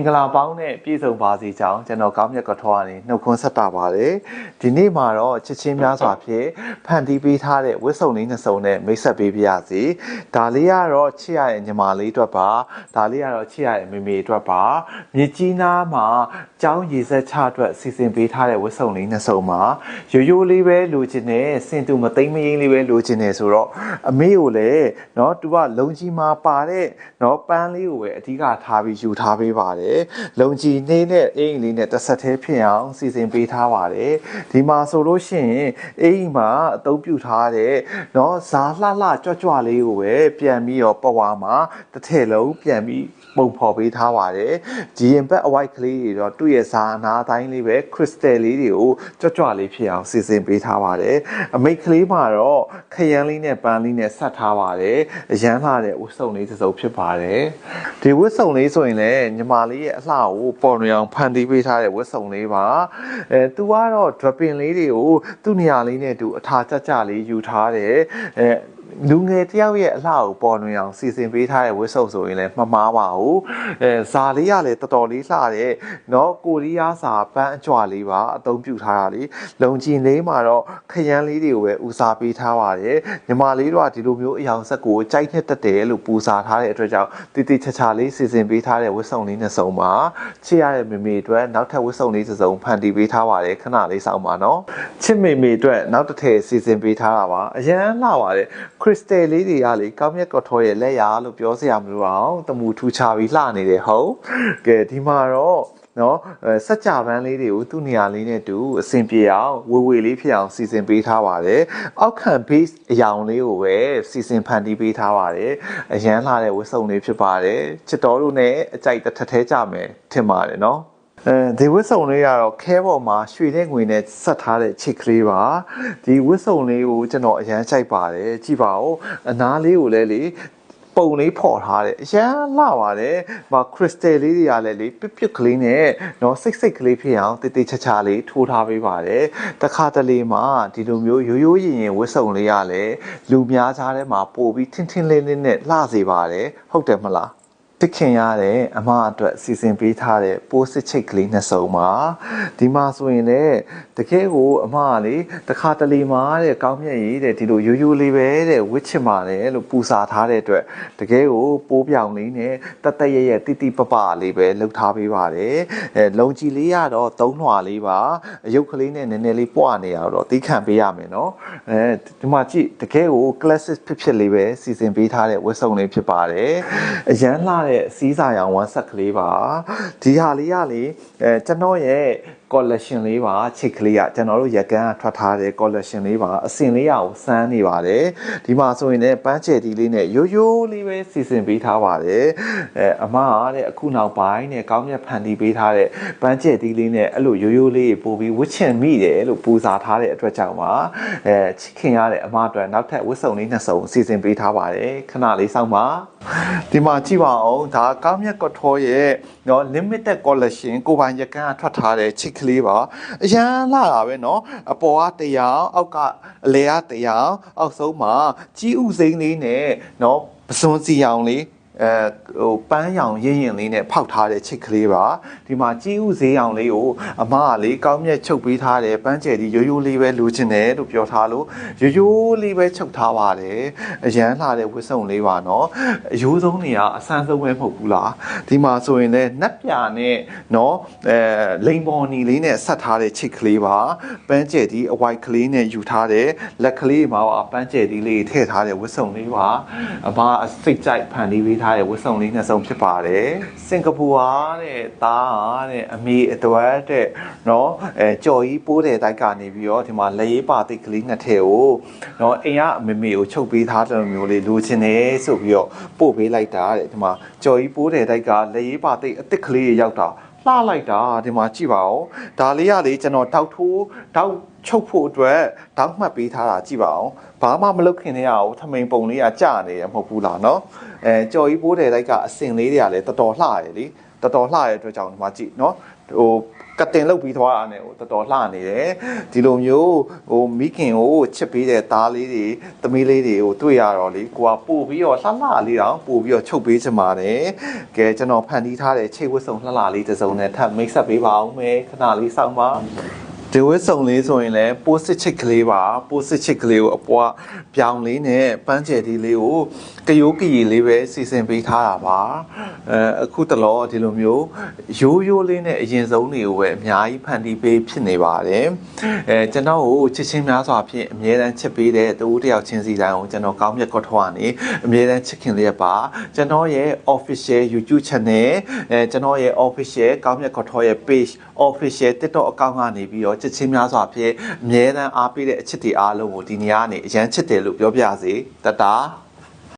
င်္ဂလာပေါင်းနဲ့ပြည့်စုံပါစေကြောင်းကျွန်တော်ကောင်းမြတ်ကထောကနေနှုတ်ခွန်းဆက်တာပါတယ်ဒီနေ့မှာတော့ချစ်ချင်းများစွာဖြင့်ဖန်တီးပေးထားတဲ့ဝတ်စုံလေးနှစ်စုံနဲ့မိတ်ဆက်ပေးပါရစေဒါလေးကတော့ချစ်ရရဲ့ညီမလေးအတွက်ပါဒါလေးကတော့ချစ်ရရဲ့မေမေအတွက်ပါမြစ်ကြီးနားမှာကျောင်းရေဆက်ချအတွက်စီစဉ်ပေးထားတဲ့ဝတ်စုံလေးနှစ်စုံမှာရိုးရိုးလေးပဲလိုချင်တယ်စင်တူမသိမ့်မရင်းလေးပဲလိုချင်တယ်ဆိုတော့အမေကိုလည်းเนาะသူကလုံကြီးမှာပါတဲ့เนาะပန်းလေးကိုပဲအဓိကထားပြီးယူထားပေးပါတယ် လုံကြီးနေနဲ့အင်္ဂလိပ်နဲ့တစ်ဆက်သေးဖြစ်အောင်စီစဉ်ပေးထားပါတယ်ဒီမှာဆိုလို့ရှိရင်အိမ်မှာအသုံးပြုထားတဲ့เนาะဇာလှလှကြွကြွလေးကိုပဲပြန်ပြီးတော့ပဝါမှာတစ်ထည့်လုံးပြန်ပြီးပုံဖော်ပေးထားပါတယ်ဒီရင်ဘက်အဝိုက်ကလေးတွေတော့သူ့ရဲ့ဇာအနာတိုင်းလေးပဲခရစ်စတယ်လေးတွေကိုကြွကြွလေးဖြစ်အောင်စီစဉ်ပေးထားပါတယ်အမိတ်ကလေးမှာတော့ခရမ်းလေးနဲ့ပန်းလေးနဲ့ဆက်ထားပါတယ်အရန်လှတဲ့ဝတ်စုံလေးတစ်စုံဖြစ်ပါတယ်ဒီဝတ်စုံလေးဆိုရင်လည်းညီမလေး းရဲ့အလှကိုပေါ်နေအောင်ဖန်တီးပေးထားတဲ့ဝတ်စုံလေးပါအဲသူကတော့ dropping လေးတွေကိုသူ့နေရာလေးနဲ့သူအထာကြကြလေးယူထားတယ်အဲ လူငယ်တယောက်ရဲ့အလှကိုပေါ်လွင်အောင်စီစဉ်ပေးထားတဲ့ဝတ်စုံဆိုရင်လည်းမမှားပါဘူးအဲဇာလေးကလည်းတော်တော်လေးလှတဲ့เนาะကိုရီးယားစာပန်းအကြွလေးပါအသုံးပြုထားတာလေလုံကျင်လေးမှာတော့ခရမ်းလေးတွေကိုပဲဦးစားပေးထားပါတယ်ညီမလေးတို့ကဒီလိုမျိုးအယောင်ဆက်ကိုကြိုက်နှစ်တက်တယ်လို့ပူစာထားတဲ့အတွက်ကြောင့်တိတိချာချာလေးစီစဉ်ပေးထားတဲ့ဝတ်စုံလေးနှစ်စုံပါချစ်ရတဲ့မေမေအတွက်နောက်ထပ်ဝတ်စုံလေးတစ်စုံဖန်တီးပေးထားပါတယ်ခဏလေးစောင့်ပါနော်ချစ်မေမေအတွက်နောက်တစ်ထည့်စီစဉ်ပေးထားတာပါအရန်လှပါတယ် ခရစ်စတယ်လေးတွေကလေကောင်းမြတ်ကော်ထော်ရဲ့လက်ရာလို့ပြောစရာမလိုအောင်တမူထူချပြီးလှနေတယ်ဟုတ်ကဲဒီမှာတော့နော်စက်ကြပန်းလေးတွေကိုသူ့နေရာလေးနဲ့တူအဆင်ပြေအောင်ဝေဝေလေးဖြစ်အောင်စီစဉ်ပေးထားပါတယ်။အောက်ခံ base အယောင်လေးကိုပဲစီစဉ်ဖန်တီးပေးထားပါတယ်။အရန်လာတဲ့ဝတ်စုံလေးဖြစ်ပါတယ်။ချစ်တော်တို့နဲ့အကြိုက်တစ်ထက်သေးကြမယ်ထင်ပါတယ်နော်။ အဲဒီဝစ်စုံလေးကတော့ခဲပေါ်မှာရွှေနဲ့ငွေနဲ့ဆက်ထားတဲ့ချစ်ကလေးပါဒီဝစ်စုံလေးကိုကျွန်တော်အရန်ကြိုက်ပါတယ်ကြည့်ပါဦးအနားလေးကိုလည်းလေပုံလေးဖော်ထားတယ်အရန်လှပါတယ်။မခရစ်စတယ်လေးတွေကလည်းလေပြစ်ပြစ်ကလေးနဲ့နော်စိတ်စိတ်ကလေးဖြစ်အောင်တေးသေးချာချာလေးထိုးထားပေးပါတယ်။တခါတလေမှာဒီလိုမျိုးရိုးရိုးရင်ရင်ဝစ်စုံလေးရလဲလူများကြားထဲမှာပို့ပြီးထင်းထင်းလေးလေးနဲ့လှစေပါတယ်။ဟုတ်တယ်မလား။ တခင်ရတဲ့အမအတွက်စီစဉ်ပေးထားတဲ့ပိုးစစ်ချိတ်ကလေးနှစ်စုံပါဒီမှာဆိုရင်လည်းတကယ်ကိုအမကလေတခါတလေမှာတဲ့ကောင်းမြတ်ရေးတဲ့ဒီလိုရိုးရိုးလေးပဲတဲ့ဝစ်ချင်ပါတယ်လို့ပူစာထားတဲ့အတွက်တကယ်ကိုပိုးပြောင်လေးနဲ့တတ်တရရဲ့တိတိပပလေးပဲလှုပ်ထားပေးပါတယ်အဲလုံကြီးလေးကတော့သုံးလွှာလေးပါအယုတ်ကလေးနဲ့နည်းနည်းလေးပွားနေရတော့တီးခံပေးရမယ်နော်အဲဒီမှာကြည့်တကယ်ကို classic ဖြစ်ဖြစ်လေးပဲစီစဉ်ပေးထားတဲ့ဝတ်စုံလေးဖြစ်ပါတယ်အရန်လှတဲ့စီးစာရောင်ဝမ်းဆက်ကလေးပါဒီဟာလေးကလေအဲကျွန်တော်ရဲ့ collection လေးပါချိတ်ကလေးကကျွန်တော်တို့ရက်ကန်းကထွက်ထားတဲ့ collection လေးပါအစင်လေးရကိုစမ်းနေပါတယ်ဒီမှာဆိုရင်လည်းပန်းချယ်တီလေးနဲ့ရိုးရိုးလေးပဲစီစဉ်ပေးထားပါတယ်အဲအမကတဲ့အခုနောက်ပိုင်းနဲ့ကောင်းမြတ်ဖန်တီးပေးထားတဲ့ပန်းချယ်တီလေးနဲ့အဲ့လိုရိုးရိုးလေးပို့ပြီးဝစ်ချင်မိတယ်လို့ပူဇာထားတဲ့အတွက်ကြောင့်ပါအဲချစ်ခင်ရတဲ့အမအတွက်နောက်ထပ်ဝစ်စုံလေးနှစ်စုံစီစဉ်ပေးထားပါတယ်ခဏလေးစောင့်ပါဒီမှာကြည့်ပါအောင်ဒါကောင်းမြတ်ကထောရဲ့နော် limited collection ကိုပိုင်ရက်ကန်းကထွက်ထားတဲ့ချစ်ကလေးပါအရန်လာတာပဲเนาะအပေါ်ကတရားအောက်ကအလဲကတရားအောက်ဆုံးမှာကြီးဥစိမ့်လေးနဲ့เนาะပစွန်စီအောင်လေး အဲဟိုပန်းရောင်ရင်းရင်လေးနဲ့ဖောက်ထားတဲ့ချစ်ကလေးပါဒီမှာကြီးဥဈေးရောင်လေးကိုအမကလေးကောင်းမြတ်ချုပ်ပေးထားတယ်ပန်းကျယ်ဒီရိုးရိုးလေးပဲလိုချင်တယ်လို့ပြောထားလို့ရိုးရိုးလေးပဲချုပ်ထားပါတယ်အရန်လာတဲ့ဝတ်စုံလေးပါနော်အယိုးဆုံးနေရအဆန်းဆုံးပဲမဟုတ်ဘူးလားဒီမှာဆိုရင်လည်းနက်ပြာနဲ့နော်အဲလိန်ပေါ်နီလေးနဲ့ဆက်ထားတဲ့ချစ်ကလေးပါပန်းကျယ်ဒီအဝိုက်ကလေးနဲ့ယူထားတယ်လက်ကလေးမှာပါပန်းကျယ်ဒီလေးထည့်ထားတဲ့ဝတ်စုံလေးပါအမအစိတ်ကြိုက်ဖန်တီးပေးထားတဲ့ဝတ်စုံလေးနှစ်စုံဖြစ်ပါတယ်စင်ကာပူဟာတဲ့သားဟာတဲ့အမေအတွက်တဲ့နော်အဲကြော်ကြီးပိုးတဲ့တိုက်ကနေပြီးတော့ဒီမှာလက်ရေးပါတိတ်ကလေးနှစ်ထည့်ကိုနော်အိမ်ကအမေမေကိုချုပ်ပေးထားတဲ့မျိုးလေးလိုချင်တယ်ဆိုပြီးတော့ပို့ပေးလိုက်တာတဲ့ဒီမှာကြော်ကြီးပိုးတဲ့တိုက်ကလက်ရေးပါတိတ်အစ်စ်ကလေးရောက်တာလှလိုက်တာဒီမှာကြည့်ပါဦးဒါလေးကလေကျွန်တော်တောက်ထိုးတောက် ချုပ်ဖို့အတွက်တောက်မှတ်ပေးထားတာကြည့်ပါအောင်ဘာမှမလုပ်ခင်တည်းကအောင်ထမိန်ပုံလေးကကြာနေရမဟုတ်ဘူးလားเนาะအဲကြော်ကြီးပိုးတယ်လိုက်ကအစင်လေးတွေကလည်းတော်တော်လှရယ်လေတော်တော်လှရတဲ့အတွက်ကြောင့်ဒီမှာကြည့်เนาะ ဟိုကတင်လုတ်ပြီးသွားတာနဲ့ဟိုတော်တော်လှနေတယ်ဒီလိုမျိုးဟိုမိခင်ကိုချစ်ပေးတဲ့သားလေးတွေသမီးလေးတွေကိုတွေ့ရတော့လေကိုကပို့ပြီးတော့လှလှလေးတောင်ပို့ပြီးတော့ချုပ်ပေးချင်ပါတယ်ကဲကျွန်တော်ဖန်တီးထားတဲ့ခြေဝတ်စုံလှလှလေးတစ်စုံနဲ့ထပ်မိတ်ဆက်ပေးပါအောင်မယ်ခဏလေးစောင့်ပါ ဒီဝစ်စုံလေးဆိုရင်လည်းပိုးစစ်ချစ်ကလေးပါပိုးစစ်ချစ်ကလေးကိုအပွားပြောင်းလေးနဲ့ပန်းကျယ်ဒီလေးကိုကယိုးကရီလေးပဲစီစဉ်ပေးထားတာပါအဲအခုတလောဒီလိုမျိုးရိုးရိုးလေးနဲ့အရင်ဆုံးတွေကိုပဲအများကြီးဖန်တီးပေးဖြစ်နေပါတယ်အဲကျွန်တော်ကိုချစ်ချင်းများစွာဖြင့်အမြဲတမ်းချစ်ပေးတဲ့တူတယောက်ချင်းစီတိုင်းကိုကျွန်တော်ကောင်းမြတ်ကောထွားနေအမြဲတမ်းချစ်ခင်လျက်ပါကျွန်တော်ရဲ့ official YouTube channel အဲကျွန်တော်ရဲ့ official ကောင်းမြတ်ကောထွားရဲ့ page official TikTok အကောင့်ကနေပြီးတော့ချစ်ချင်းများစွာဖြင့်အမြဲတမ်းအားပေးတဲ့အချစ်တွေအားလုံးကိုဒီနေရာကနေအရန်ချစ်တယ်လို့ပြောပြစေတတာ